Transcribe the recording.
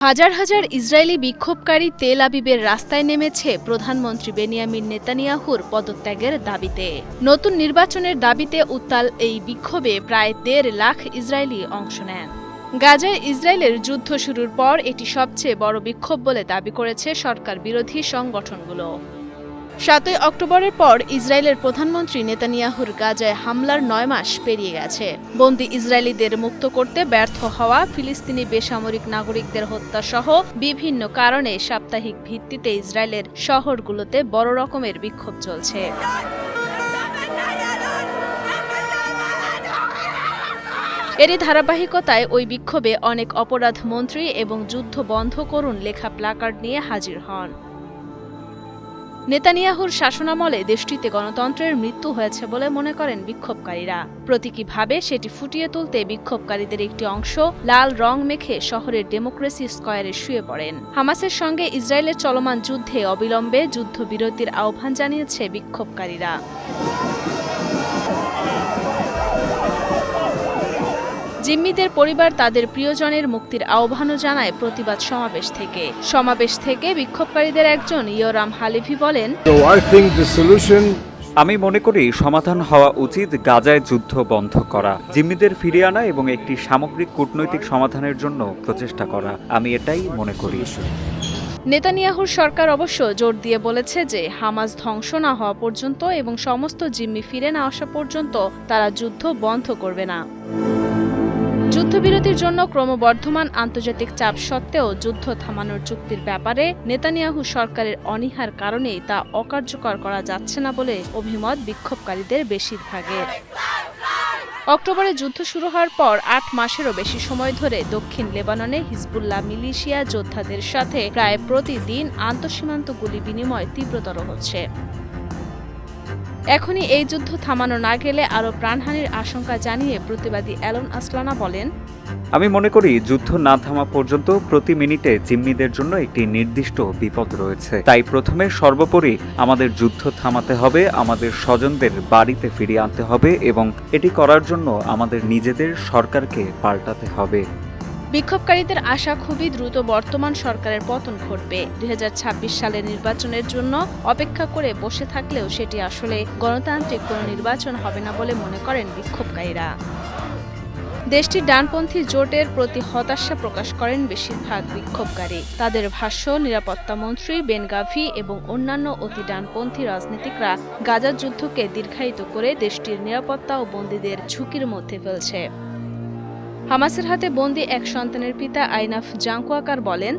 হাজার হাজার ইসরায়েলি বিক্ষোভকারী তেল আবিবের রাস্তায় নেমেছে প্রধানমন্ত্রী বেনিয়ামিন নেতানিয়াহুর পদত্যাগের দাবিতে। নতুন নির্বাচনের দাবিতে উত্তাল এই বিক্ষোভে প্রায় দেড় লাখ ইসরায়েলি অংশ নেন। গাজায় ইসরায়েলের যুদ্ধ শুরুর পর এটি সবচেয়ে বড় বিক্ষোভ বলে দাবি করেছে সরকার বিরোধী সংগঠনগুলো। সাতই অক্টোবরের পর ইসরায়েলের প্রধানমন্ত্রী নেতানিয়াহুর গাজায় হামলার নয় মাস পেরিয়ে গেছে। বন্দি ইসরায়েলিদের মুক্ত করতে ব্যর্থ হওয়া ফিলিস্তিনি বেসামরিক নাগরিকদের হত্যা সহ বিভিন্ন কারণে সাপ্তাহিক ভিত্তিতে ইসরায়েলের শহরগুলোতে বড় রকমের বিক্ষোভ চলছে। এরই ধারাবাহিকতায় ওই বিক্ষোভে অনেক অপরাধ মন্ত্রী এবং যুদ্ধ বন্ধ করুন লেখা প্লাকার্ড নিয়ে হাজির হন। নেতানিয়াহুর শাসনামলে দেশটিতে গণতন্ত্রের মৃত্যু হয়েছে বলে মনে করেন বিক্ষোভকারীরা। প্রতীকীভাবে সেটি ফুটিয়ে তুলতে বিক্ষোভকারীদের একটি অংশ লাল রং মেখে শহরের ডেমোক্রেসি স্কয়ারে শুয়ে পড়েন। হামাসের সঙ্গে ইসরায়েলের চলমান যুদ্ধে অবিলম্বে যুদ্ধবিরতির আহ্বান জানিয়েছে বিক্ষোভকারীরা। জিম্মিদের পরিবার তাদের প্রিয়জনের মুক্তির আহ্বানও জানায় প্রতিবাদ সমাবেশ থেকে। সমাবেশ থেকে বিক্ষোভকারীদের একজন ইয়োরাম হালিফি বলেন আমি মনে করি সমাধান হওয়া উচিত গাজায় যুদ্ধ বন্ধ করা জিম্মিদের ফিরিয়ে আনা এবং একটি সামগ্রিক কূটনৈতিক সমাধানের জন্য প্রচেষ্টা করা। আমি এটাই মনে করি। নেতানিয়াহুর সরকার অবশ্য জোর দিয়ে বলেছে যে হামাস ধ্বংস না হওয়া পর্যন্ত এবং সমস্ত জিম্মি ফিরে না আসা পর্যন্ত তারা যুদ্ধ বন্ধ করবে না। যুদ্ধবিরতির জন্য ক্রমবর্ধমান আন্তর্জাতিক চাপ সত্ত্বেও যুদ্ধ থামানোর চুক্তির ব্যাপারে নেতানিয়াহু সরকারের অনীহার কারণেই তা অকার্যকর করা যাচ্ছে না বলে অভিমত বিক্ষোভকারীদের বেশিরভাগের। অক্টোবরে যুদ্ধ শুরু হওয়ার পর আট মাসেরও বেশি সময় ধরে দক্ষিণ লেবাননে হিজবুল্লাহ মিলিশিয়া যোদ্ধাদের সাথে প্রায় প্রতিদিন আন্তঃসীমান্ত গুলি বিনিময় তীব্রতর হচ্ছে। এখনই এই যুদ্ধ থামানো না গেলে আরও প্রাণহানির আশঙ্কা জানিয়ে প্রতিবাদী অ্যালন আসলানা বলেন, আমি মনে করি যুদ্ধ না থামা পর্যন্ত প্রতি মিনিটে জিম্মিদের জন্য একটি নির্দিষ্ট বিপদ রয়েছে। তাই প্রথমে সর্বোপরি আমাদের যুদ্ধ থামাতে হবে, আমাদের স্বজনদের বাড়িতে ফিরিয়ে আনতে হবে এবং এটি করার জন্য আমাদের নিজেদের সরকারকে পাল্টাতে হবে। বিক্ষোভকারীদের আশা খুবই দ্রুত বর্তমান সরকারের পতন ঘটবে। দুই হাজার ছাব্বিশ সালের নির্বাচনের জন্য অপেক্ষা করে বসে থাকলেও সেটি আসলে গণতান্ত্রিক কোনো নির্বাচন হবে না বলে মনে করেন বিক্ষোভকারীরা। দেশটির ডানপন্থী জোটের প্রতি হতাশা প্রকাশ করেন বেশিরভাগ বিক্ষোভকারী। তাদের ভাষ্য, নিরাপত্তা মন্ত্রী বেনগাভি এবং অন্যান্য অতি ডানপন্থী রাজনীতিকরা গাজার যুদ্ধকে দীর্ঘায়িত করে দেশটির নিরাপত্তা ও বন্দীদের ঝুঁকির মধ্যে ফেলছে। হামাসের হাতে বন্দি এক সন্তানের পিতা আইনাফ জাঙ্কুয়াকার বলেন